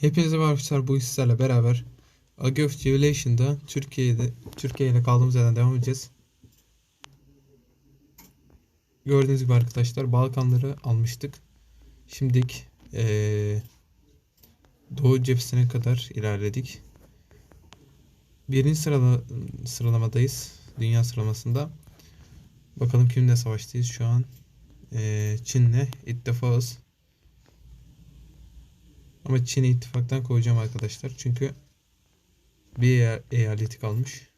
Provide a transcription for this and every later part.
Hepinize merhaba arkadaşlar. Bu sizlerle beraber Age of Türkiye'de Türkiye ile kaldığımız yerden devam edeceğiz. Gördüğünüz gibi arkadaşlar Balkanları almıştık. Şimdilik eee, Doğu cephesine kadar ilerledik. Birinci sırala, sıralamadayız. Dünya sıralamasında. Bakalım kimle savaştayız şu an. Eee, Çin'le ittifakız. Ama Çin'i ittifaktan koyacağım arkadaşlar. Çünkü bir eya- eyaleti kalmış.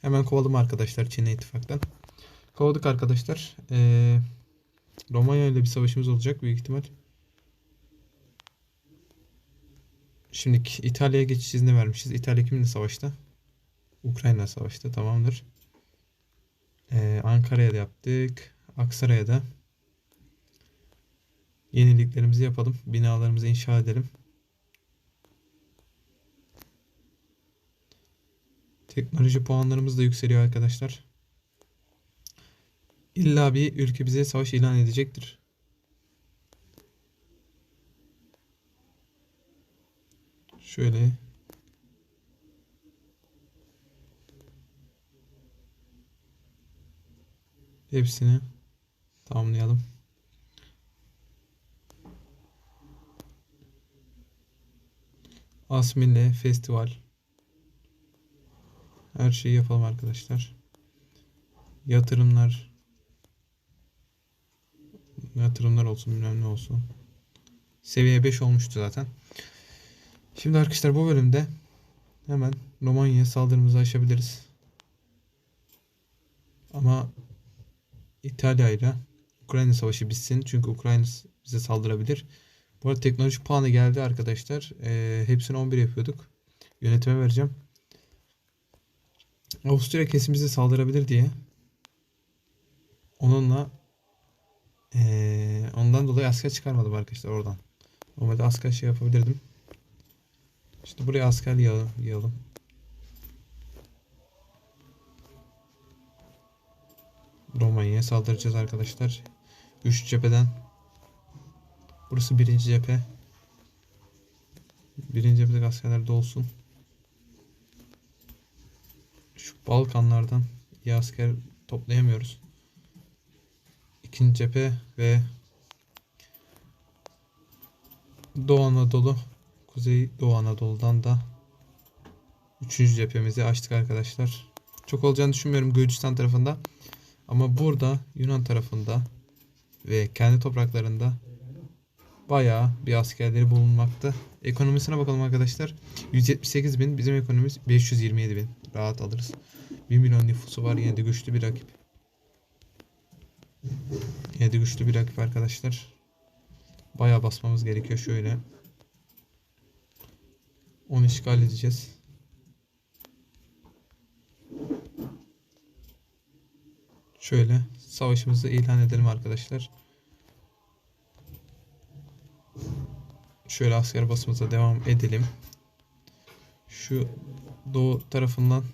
Hemen kovalım arkadaşlar Çin'i ittifaktan. Kovaladık arkadaşlar. Ee, Romanya ile bir savaşımız olacak büyük ihtimal. Şimdi İtalya'ya geçiş izni vermişiz. İtalya kiminle savaşta? Ukrayna savaşta tamamdır. Ee, Ankara'ya da yaptık. Aksaray'a da. Yeniliklerimizi yapalım. Binalarımızı inşa edelim. Teknoloji puanlarımız da yükseliyor arkadaşlar. İlla bir ülke bize savaş ilan edecektir. Şöyle hepsini tamamlayalım. Asmille festival. Her şeyi yapalım arkadaşlar. Yatırımlar. Yatırımlar olsun bilmem ne olsun. Seviye 5 olmuştu zaten. Şimdi arkadaşlar bu bölümde hemen Romanya'ya saldırımızı aşabiliriz. Ama İtalya ile Ukrayna savaşı bitsin. Çünkü Ukrayna bize saldırabilir. Bu arada teknoloji puanı geldi arkadaşlar. Ee, hepsini 11 yapıyorduk. Yönetime vereceğim. Avusturya kesin bize saldırabilir diye. Onunla ee, ondan dolayı asker çıkarmadım arkadaşlar oradan. Normalde asker şey yapabilirdim. İşte buraya asker yığalım. yığalım. Romanya'ya saldıracağız arkadaşlar. 3 cepheden Burası birinci cephe. Birinci cephedeki askerler de olsun. Şu Balkanlardan iyi asker toplayamıyoruz. İkinci cephe ve Doğu Anadolu, Kuzey Doğu Anadolu'dan da üçüncü cephemizi açtık arkadaşlar. Çok olacağını düşünmüyorum Gürcistan tarafında. Ama burada Yunan tarafında ve kendi topraklarında bayağı bir askerleri bulunmakta. Ekonomisine bakalım arkadaşlar. 178 bin. Bizim ekonomimiz 527 bin. Rahat alırız. 1 milyon nüfusu var. Yine de güçlü bir rakip. Yine de güçlü bir rakip arkadaşlar. Bayağı basmamız gerekiyor şöyle. Onu işgal edeceğiz. Şöyle savaşımızı ilan edelim arkadaşlar. Şöyle asker basımıza devam edelim. Şu doğu tarafından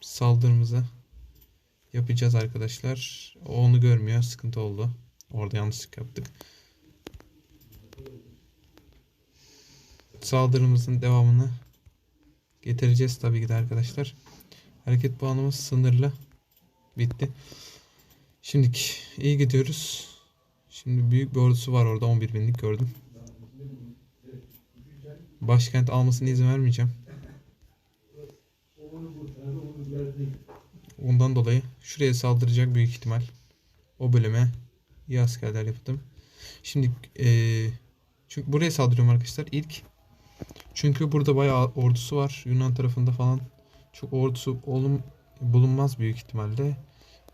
saldırımızı yapacağız arkadaşlar. O onu görmüyor. Sıkıntı oldu. Orada yanlışlık yaptık. Saldırımızın devamını getireceğiz tabii ki de arkadaşlar. Hareket puanımız sınırlı. Bitti. Şimdiki iyi gidiyoruz. Şimdi büyük bir ordusu var orada 11 binlik gördüm. Başkent almasına izin vermeyeceğim. Ondan dolayı şuraya saldıracak büyük ihtimal. O bölüme iyi askerler yaptım. Şimdi eee çünkü buraya saldırıyorum arkadaşlar ilk. Çünkü burada bayağı ordusu var. Yunan tarafında falan çok ordusu olum, bulunmaz büyük ihtimalle.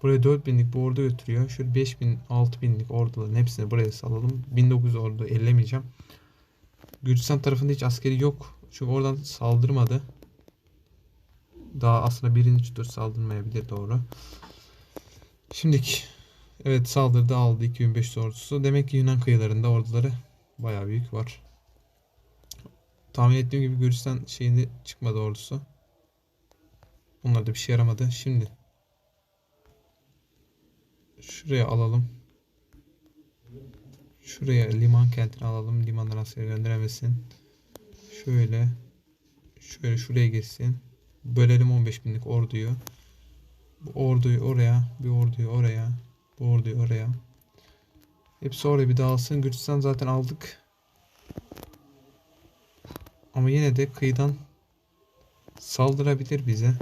Buraya 4000'lik bir ordu götürüyor. Şöyle 5000, 6000'lik orduların hepsini buraya salalım. 1900 ordu ellemeyeceğim. Gürcistan tarafında hiç askeri yok. Çünkü oradan saldırmadı. Daha aslında birinci tur saldırmayabilir doğru. Şimdiki evet saldırdı aldı 2500 ordusu. Demek ki Yunan kıyılarında orduları bayağı büyük var. Tahmin ettiğim gibi Gürcistan şeyinde çıkmadı ordusu. Bunlar da bir şey yaramadı. Şimdi şuraya alalım. Şuraya liman kentini alalım. Limandan asker gönderemesin. Şöyle. Şöyle şuraya girsin. Bölelim 15 binlik orduyu. Bu orduyu oraya. Bir orduyu oraya. Bu orduyu oraya. Hepsi oraya bir dağılsın. Gürcistan zaten aldık. Ama yine de kıyıdan saldırabilir bize.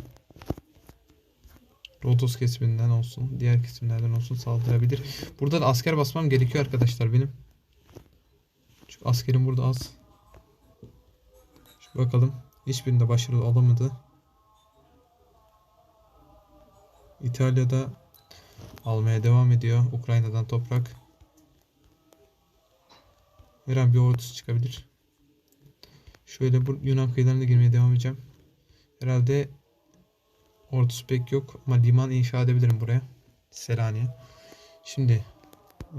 Rodos kesiminden olsun, diğer kesimlerden olsun saldırabilir. Burada da asker basmam gerekiyor arkadaşlar benim. Çünkü askerim burada az. Şu bakalım. Hiçbirinde başarılı olamadı. İtalya'da almaya devam ediyor. Ukrayna'dan toprak. Her an bir ordusu çıkabilir. Şöyle bu Yunan kıyılarına girmeye devam edeceğim. Herhalde ordusu pek yok ama liman inşa edebilirim buraya. Selanik'e. Şimdi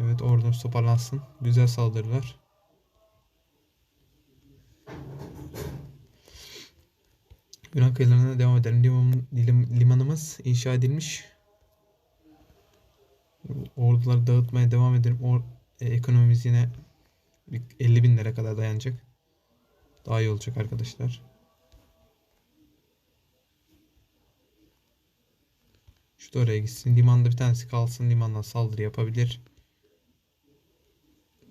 evet ordumuz toparlansın. Güzel saldırılar. Yunan kıyılarına devam edelim. Liman, lim- limanımız inşa edilmiş. Orduları dağıtmaya devam edelim. Or, e, ekonomimiz yine bir 50 bin lira kadar dayanacak. Daha iyi olacak arkadaşlar. Şu da oraya gitsin. Limanda bir tanesi kalsın. Limandan saldırı yapabilir.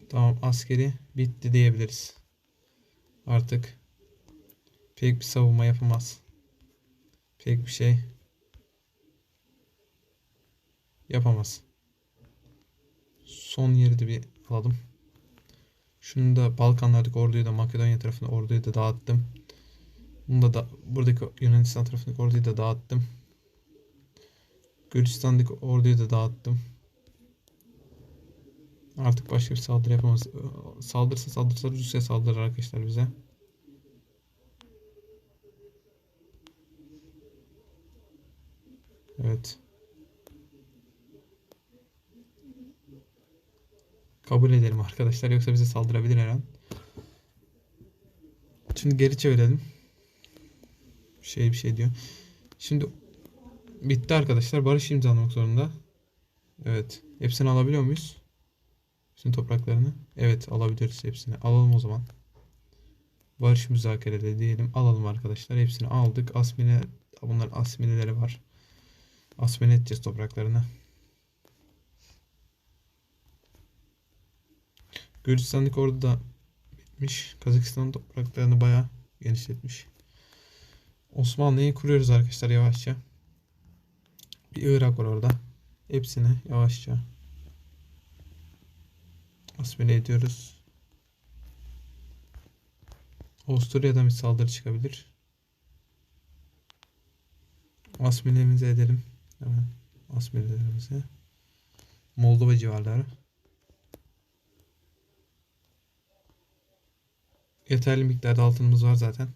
Tamam askeri bitti diyebiliriz. Artık pek bir savunma yapamaz. Pek bir şey yapamaz. Son yeri de bir alalım. Şunu da Balkanlardaki orduyu da Makedonya tarafına orduyu da dağıttım. Bunu da, da buradaki Yunanistan tarafındaki orduyu da dağıttım. Gürcistan'daki orduyu da dağıttım. Artık başka bir saldırı yapamaz. Saldırsa saldırsa Rusya saldırır arkadaşlar bize. Evet. Kabul edelim arkadaşlar yoksa bize saldırabilir her an. Şimdi geri çevirelim. Şey bir şey diyor. Şimdi bitti arkadaşlar. Barış imzalamak zorunda. Evet. Hepsini alabiliyor muyuz? Bütün topraklarını. Evet alabiliriz hepsini. Alalım o zaman. Barış müzakereleri diyelim. Alalım arkadaşlar. Hepsini aldık. Asmine bunların asmineleri var. Asmine edeceğiz topraklarını. Gürcistan'daki ordu da bitmiş. Kazakistan topraklarını bayağı genişletmiş. Osmanlı'yı kuruyoruz arkadaşlar yavaşça. Bir Irak var orada. Hepsini yavaşça asimile ediyoruz. Avusturya'dan bir saldırı çıkabilir. Asimilemizi edelim. Hemen asimilelerimizi. Moldova civarları. Yeterli miktarda altınımız var zaten.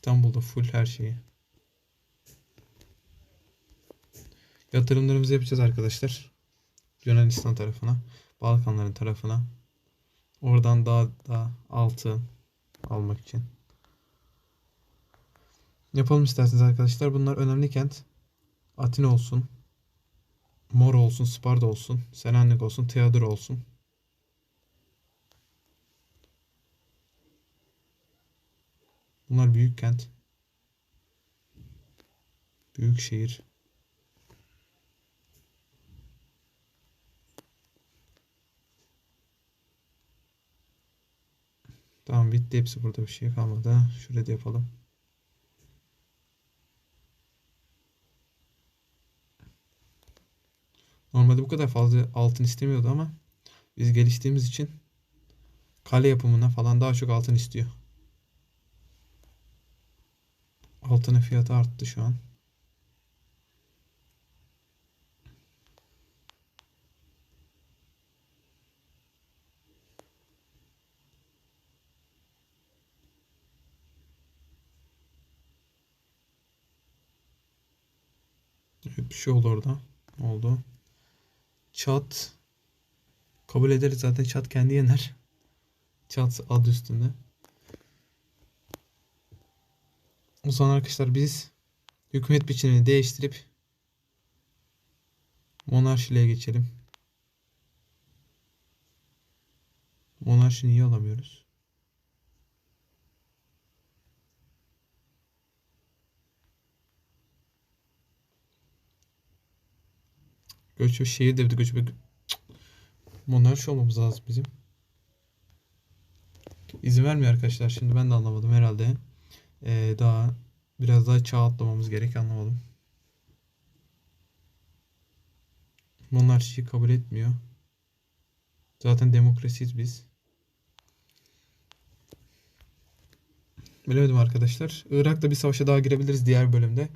İstanbul'da full her şeyi. Yatırımlarımızı yapacağız arkadaşlar. Yunanistan tarafına, Balkanların tarafına. Oradan daha daha altın almak için. Yapalım isterseniz arkadaşlar. Bunlar önemli kent. Atina olsun. Mor olsun, Sparta olsun, Selanik olsun, Teodur olsun. Bunlar büyük kent. Büyük şehir. Tamam bitti hepsi burada bir şey kalmadı. Şurada da yapalım. Normalde bu kadar fazla altın istemiyordu ama biz geliştiğimiz için kale yapımına falan daha çok altın istiyor. Altının fiyatı arttı şu an. Bir şey oldu orada. Oldu. Çat. Kabul ederiz zaten çat kendi yener. Çat adı üstünde. O zaman arkadaşlar biz hükümet biçimini değiştirip monarşiliğe geçelim. Monarşi niye alamıyoruz? Göçebe şehir devleti göçebe monarşi olmamız lazım bizim. İzin vermiyor arkadaşlar. Şimdi ben de anlamadım herhalde. Ee, daha biraz daha çağ atlamamız gerek anlamadım. Monarşiyi kabul etmiyor. Zaten demokrasiyiz biz. Bilemedim arkadaşlar. Irak'ta bir savaşa daha girebiliriz diğer bölümde.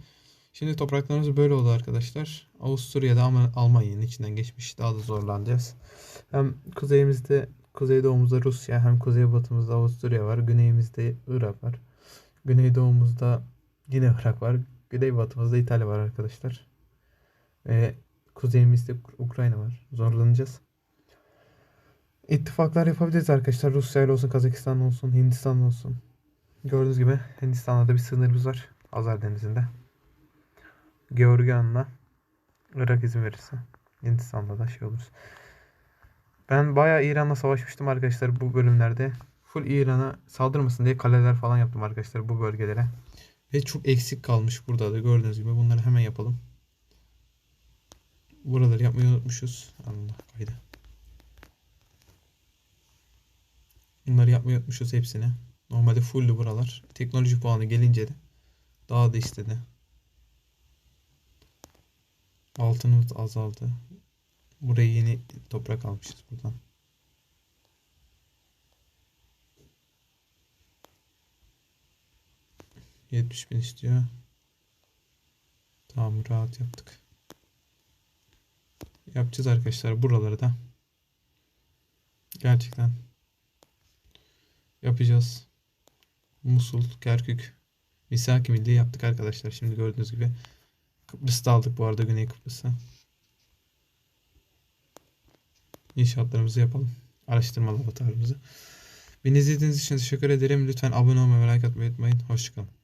Şimdi topraklarımız böyle oldu arkadaşlar. Avusturya'da ama Almanya'nın içinden geçmiş. Daha da zorlanacağız. Hem kuzeyimizde, kuzeydoğumuzda Rusya, hem kuzeybatımızda Avusturya var. Güneyimizde Irak var. Güneydoğumuzda yine Irak var. Güneybatımızda İtalya var arkadaşlar. Ve kuzeyimizde Ukrayna var. Zorlanacağız. İttifaklar yapabiliriz arkadaşlar. Rusya ile olsun, Kazakistan olsun, Hindistan olsun. Gördüğünüz gibi Hindistan'da da bir sınırımız var. Azar Denizi'nde. Georgian'la Irak izin verirse. Hindistan'da da şey olur. Ben bayağı İran'la savaşmıştım arkadaşlar bu bölümlerde. Full İran'a saldırmasın diye kaleler falan yaptım arkadaşlar bu bölgelere. Ve çok eksik kalmış burada da gördüğünüz gibi. Bunları hemen yapalım. Buraları yapmayı unutmuşuz. Allah kaydı. Bunları yapmayı unutmuşuz hepsini. Normalde fulldü buralar. Teknoloji puanı gelince de daha da istedi. Altınımız azaldı. Buraya yeni toprak almışız buradan. Yetmiş bin istiyor. Tamam rahat yaptık. Yapacağız arkadaşlar buraları da. Gerçekten yapacağız. Musul, Kerkük, Misaki Milli yaptık arkadaşlar. Şimdi gördüğünüz gibi Kıbrıs'ta aldık bu arada Güney Kıbrıs'ı. İnşaatlarımızı yapalım. Araştırma laboratuvarımızı. Beni izlediğiniz için teşekkür ederim. Lütfen abone olmayı ve like atmayı unutmayın. Hoşçakalın.